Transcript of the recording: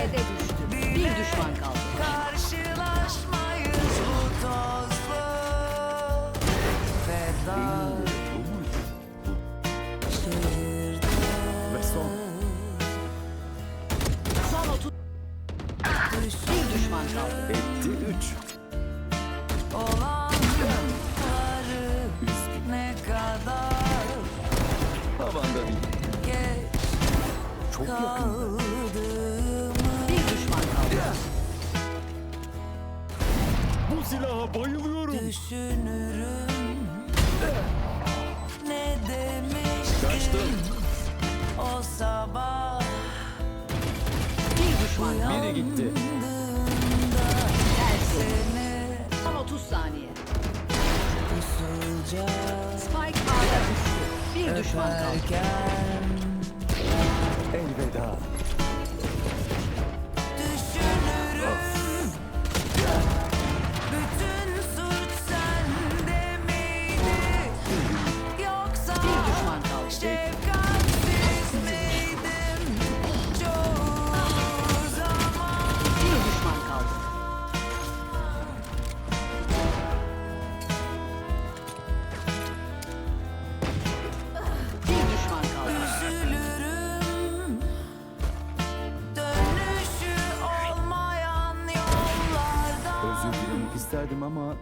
B'de düştü. Bir düşman kaldı. Karşılaşmayız bu tozlu Ve son. Son 30. Bir düşman kaldı. Etti 3. olanları ne kadar Havanda bir. geç Çok yakın. kaldığımı Bu silaha bayılıyorum. düşünürüm ne Kaçtım. demiştin o sabah Bir düşman kaldı. Biri gitti. seni Son 30 saniye. usulca Spike A'da düştü. Bir düşman kaldı. öperken Elveda. İsterdim ama